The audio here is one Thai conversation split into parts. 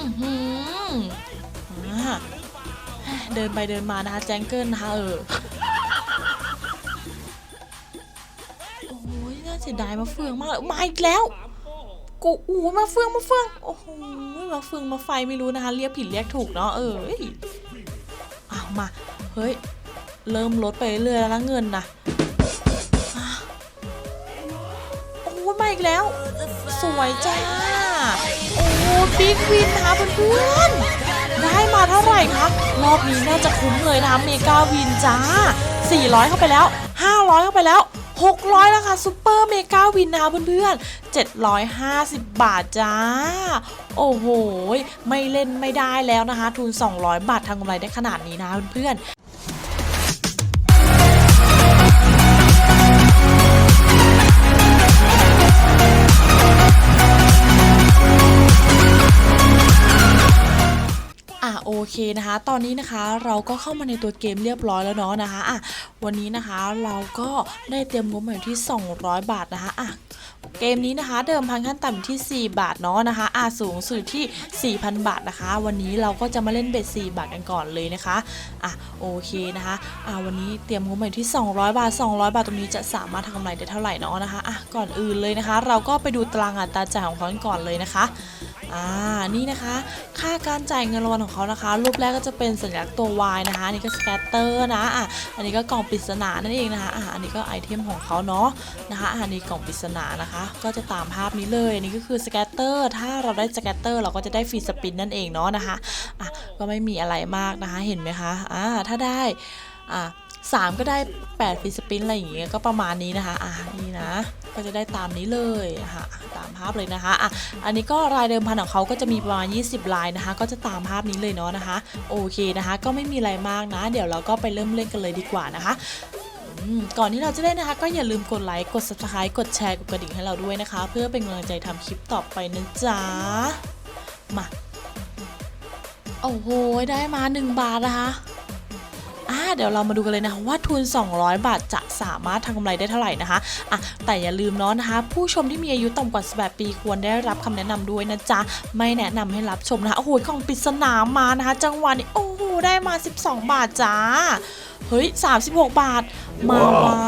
อือหืออ่าเดินไปเดินมานะคะแจงเกิลนะคะเออ โอ้ยน่าเสียดายมาเฟืองมากเลยมาอีกแล้ว กูอู้มาเฟืองมาเฟือง โอ้โหมาเฟืองมาไฟไม่รู้นะคะ เรียกผิดเรียกถูกเนาะเออเอ้ามา เฮ้ย เริ่มลดไปเรื่อยๆแล้วเงินนะโอ้ยมาอีกแล้ว สวยจ้า บิ๊กวินนะคะเพื่อนๆได้มาเท่าไหร่คะรอบนี้น่าจะคุ้มเลยนะเมกาวินจ้า 400 เข้าไปแล้ว 500 เข้าไปแล้ว 600 แล้วค่ะซูเปอร์เมกาวินนะคะเพื่อนๆ 750 บาทจ้า โอ้โห ไม่เล่นไม่ได้แล้วนะคะ ทุน 200 บาททำกำไรได้ขนาดนี้นะเพื่อน เคนะคะ ตอนนี้นะคะเราก็เข้ามาในตัวเกมเรียบร้อยแล้วเนาะนะคะอะวันนี้นะคะเราก็ได้เตรียมงบมาอยู่ที่ 200 บาทนะคะอะเกมนี้นะคะเดิมพันขั้นต่ำที่ 4 บาทเนาะนะคะอะสูงสุดที่ 4,000 บาทนะคะ วันนี้เราก็จะมาเล่นเบ็ด 4 บาทกันก่อนเลยนะคะอะโอเคนะคะอะวันนี้เตรียมงบมาอยู่ที่ 200 บาท 200 บาทตรงนี้จะสามารถทำกำไรได้เท่าไหร่เนาะนะคะอะก่อนอื่นเลยนะคะ เราก็ไปดูตารางอัตราจ่ายของเขากันก่อนเลยนะคะ อ่านี่นะคะ ค่าการจ่ายเงินรางวัลของเขานะคะ รูปแรกก็จะเป็นสัญลักษณ์ตัว Y นะคะอันนี้ก็สแกตเตอร์นะอะอันนี้ก็กล่องปริศนานั่นเองนะคะอะอันนี้ก็ไอเทมของเขาเนาะนะคะอันนี้กล่องปริศนานะคะ ก็จะตามภาพนี้เลยอันนี้ก็คือสแกตเตอร์ถ้าเราได้สแกตเตอร์เราก็จะได้ฟรีสปินนั่นเองเนาะนะคะอะก็ไม่มีอะไรมากนะคะเห็นไหมคะอ่าถ้าได้อะสา มก็ได้8ฟรีสปินอะไรอย่างเงี้ยก็ประมาณนี้นะคะอะนี่นะ ก็จะได้ตามนี้เลยค่ะตามภาพเลยนะคะอะอันนี้ก็รายเดิมพันของเขาก็จะมีประมาณ 20 ลายนะคะ ก็จะตามภาพนี้เลยเนาะนะคะ โอเคนะคะ ก็ไม่มีอะไรมากนะ เดี๋ยวเราก็ไปเริ่มเล่นกันเลยดีกว่านะคะก่อนที่เราจะเล่นนะคะ ก็อย่าลืมกดไลค์กด subscribe กดแชร์กดกระดิ่งให้เราด้วยนะคะ เพื่อเป็นกำลังใจทำคลิปต่อไปนะจ๊ะมาโอ้โหได้มา 1 บาทนะคะ เดี๋ยวเรามาดูกันเลยนะคะว่าทุน 200 บาทจะสามารถทำกำไรได้เท่าไหร่นะคะอะแต่อย่าลืมเนาะนะคะ ผู้ชมที่มีอายุต่ำกว่า18ปีควรได้รับคำแนะนำด้วยนะจ๊ะ ไม่แนะนำให้รับชมนะคะโอ้โหกล่องปริศนามานะคะ จังหวะนี้โอ้โหได้มา 12 บาทจ้าเฮ้ย 36 บาท มาว่ะ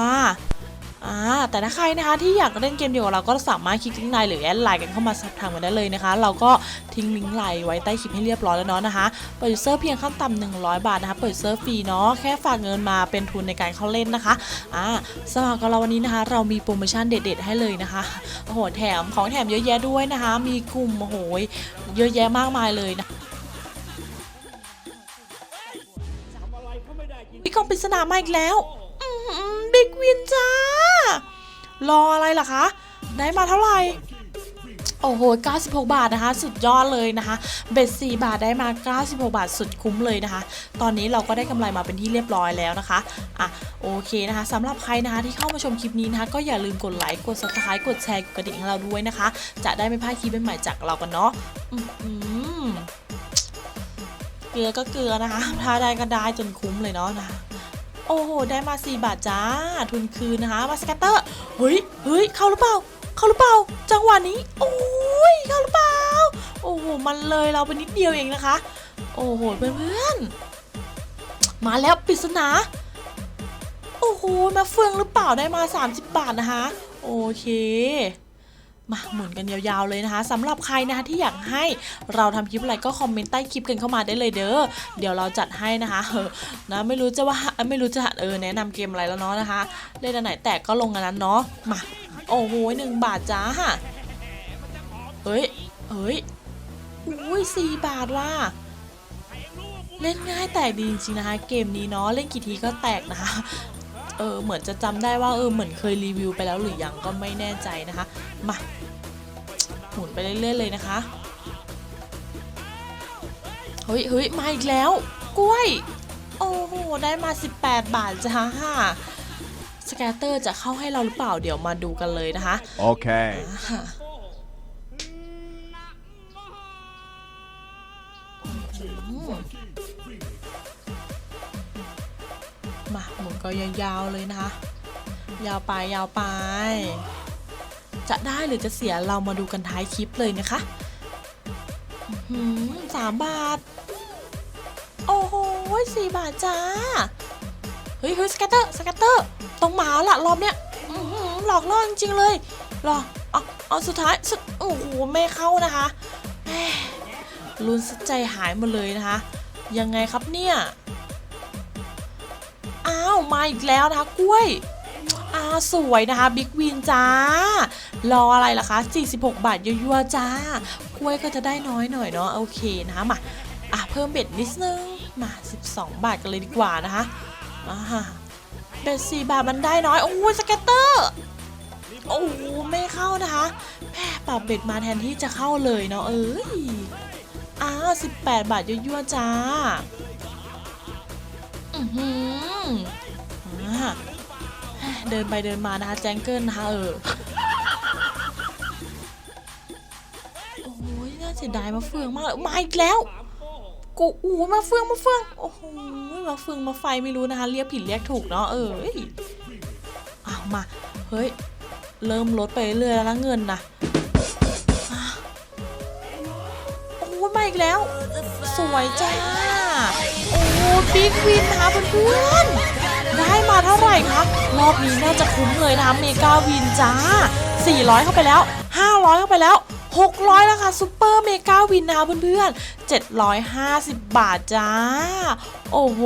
อ่าแต่ถ้าใครนะคะที่อยากเล่นเกมเดียวกับเราก็สามารถคลิกลิงก์ไลน์หรือแอดไลน์กันเข้ามาสับทางกันได้เลยนะคะ เราก็ทิ้งลิงก์ไลน์ไว้ใต้คลิปให้เรียบร้อยแล้วเนาะนะคะเปิดเซิร์ฟเพียงขั้นต่ำ100บาทนะคะเปิดเซิร์ฟฟรีเนาะแค่ฝากเงินมาเป็นทุนในการเข้าเล่นนะคะอ่าสำหรับกับเราวันนี้นะคะ เรามีโปรโมชั่นเด็ด ๆ ให้เลยนะคะโอ้โหแถมของแถมเยอะแยะด้วยนะคะ มีกลุ่มโอ้โหเยอะแยะมากมายเลยนะมีกล่องปริศนามาอีกแล้ว บิ๊กวินจ้า รออะไรล่ะคะ ได้มาเท่าไหร่โอ้โห 96 บาทนะคะ สุดยอดเลยนะคะ เบ็ด4บาทได้มา 96 บาทสุดคุ้มเลยนะคะ ตอนนี้เราก็ได้กำไรมาเป็นที่เรียบร้อยแล้วนะคะ อะ โอเคนะคะสำหรับใครนะคะที่เข้ามาชมคลิปนี้นะคะ ก็อย่าลืมกดไลค์ กด subscribe กดแชร์ กดกระดิ่งให้เราด้วยนะคะ จะได้ไม่พลาดคลิปใหม่ๆจากเรากันเนาะเกลือก็เกลือนะคะ ถ้าได้ก็ได้จนคุ้มเลยเนาะนะ โอ้โห ได้มา 4 บาทจ้า ทุนคืนนะคะมาสแกตเตอร์ เฮ้ยเฮ้ยเข้าหรือเปล่า เข้าหรือเปล่า จังหวะนี้ โอ้ย เข้าหรือเปล่า โอ้โห มันเลยเราไปนิดเดียวเองนะคะ โอ้โห เพื่อนๆ มาแล้วปริศนา โอ้โห มาเฟืองหรือเปล่า ได้มา 30 บาทนะคะ โอเค มาหมุนกันยาวๆเลยนะคะสำหรับใครนะคะที่อยากให้เราทำคลิปอะไรก็คอมเมนต์ใต้คลิปกันเข้ามาได้เลยเด้อเดี๋ยวเราจัดให้นะคะเออนะไม่รู้จะว่าไม่รู้จะเออแนะนำเกมอะไรแล้วเนาะนะคะเล่นอันไหนแตกก็ลงอันนั้นเนาะมาโอ้โหหนึ่งบาทจ้าค่ะเฮ้ยเฮ้ยอุ้ยสี่บาทว่ะเล่นง่ายแตกดีจริงๆนะคะ เกมนี้เนาะเล่นกี่ทีก็แตกนะคะเออเหมือนจะจำได้ว่าเออเหมือนเคยรีวิวไปแล้วหรือยังก็ไม่แน่ใจนะคะมา หมุนไปเรื่อยๆเลยนะคะ เฮ้ยเฮ้ยมาอีกแล้ว กล้วย โอ้โห ได้มา 18 บาทจ้าสแกตเตอร์จะเข้าให้เราหรือเปล่าเดี๋ยวมาดูกันเลยนะคะ Okay. อ่าอืมมาหมุนก็ยาวๆเลยนะคะ ยาวไปยาวไป จะได้หรือจะเสียเรามาดูกันท้ายคลิปเลยนะคะหืมสามบาท โอ้โหสี่บาทจ้า เฮ้ยเฮ้ยสแกตเตอร์สแกตเตอร์ต้องมาละรอบเนี้ยหลอกล่อจริงๆเลยหรอเอาเอาสุดท้ายสุดโอ้โหไม่เข้านะคะลุ้นใจหายหมดเลยนะคะ ยังไงครับเนี่ย อ้าว มาอีกแล้วนะคะกล้วย อาสวยนะคะบิ๊กวินจ้า รออะไรล่ะคะ 46 บาทยั่วๆจ้ากล้วยก็จะได้น้อยหน่อยเนาะโอเคนะคะมาอะเพิ่มเบ็ดนิดนึงมา 12 บาทกันเลยดีกว่านะคะอ่าเบ็ด4บาทมันได้น้อย โอ้ยสเก็ตเตอร์โอ้ไม่เข้านะคะแม่ปรับเบ็ดมาแทนที่จะเข้าเลยเนาะเอ้ยอ้าว18บาทยั่วๆจ้า อือหืออ่า เดินไปเดินมานะคะแจงเกิลนะคะเออโอ้ยน่าเสียดายมาเฟืองมากเลยมาอีกแล้วกูอู้มาเฟืองมาเฟืองโอ้โหมาเฟืองมาไฟไม่รู้นะคะ เรียกผิดเรียกถูกเนาะเออเอ้ยเอามาเฮ้ยเริ่มลดไปเรื่อยแล้วเงินนะอะโอ้ยมาอีกแล้ว สวยจ้า โอ้บิ๊กวินนะคะเพื่อนๆ ได้มาเท่าไหร่คะรอบนี้น่าจะคุ้มเลยนะคะเมกาวินจ้า 400 เข้าไปแล้ว 500 เข้าไปแล้ว 600แล้วค่ะซูเปอร์เมกาวินนะคะเพื่อนๆ 750 บาทจ้า โอ้โห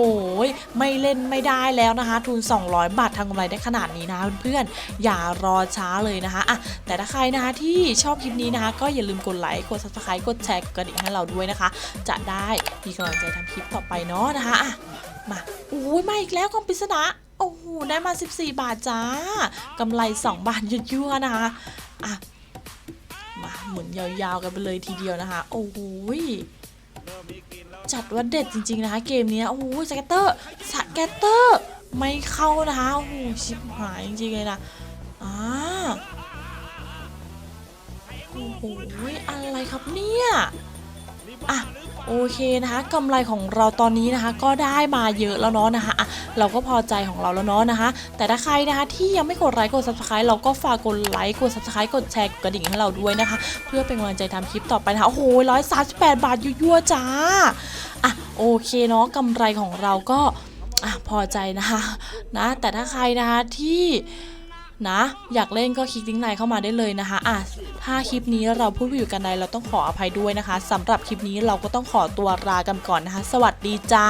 ไม่เล่นไม่ได้แล้วนะคะ ทุน 200 บาททางกำไรได้ขนาดนี้นะคะเพื่อนๆ อย่ารอช้าเลยนะคะอะแต่ถ้าใครนะคะที่ชอบคลิปนี้นะคะ ก็อย่าลืมกดไลค์ กด subscribe กดแชร์กดกระดิ่งให้เราด้วยนะคะ จะได้มีกำลังใจทำคลิปต่อไปเนาะนะคะอะมาอุ้ยมาอีกแล้วกล่องปริศนาโอ้โห ได้มา 14 บาทจ้ากำไร 2 บาทยั่วๆนะคะอะ มาหมุนยาวๆกันไปเลยทีเดียวนะคะ โอ้โหจัดว่าเด็ดจริงๆนะคะ เกมนี้โอ้โหสเก็ตเตอร์สเก็ตเตอร์ไม่เข้านะคะโอ้โหชิบหายจริงๆเลยนะอ่าโอ้โหอะไรครับเนี่ยอะโอเคนะคะกำไรของเราตอนนี้นะคะ ก็ได้มาเยอะแล้วเนาะนะคะอะ เราก็พอใจของเราแล้วเนาะนะคะ แต่ถ้าใครนะคะที่ยังไม่กดไลค์กด subscribe เราก็ฝากกดไลค์กด subscribe กดแชร์กดกระดิ่งให้เราด้วยนะคะ เพื่อเป็นกำลังใจทำคลิปต่อไปนะคะโอ้โหร้อยสามสิบแปดบาทยั่วๆจ้าอะโอเคเนาะกำไรของเราก็อะพอใจนะคะนะแต่ถ้าใครนะคะที่นะอยากเล่นก็คลิกลิงก์ไลน์เข้ามาได้เลยนะคะอะถ้าคลิปนี้เราพูดไปอยู่กันใดเราต้องขออภัยด้วยนะคะสำหรับคลิปนี้เราก็ต้องขอตัวลากันก่อนนะคะ สวัสดีจ้า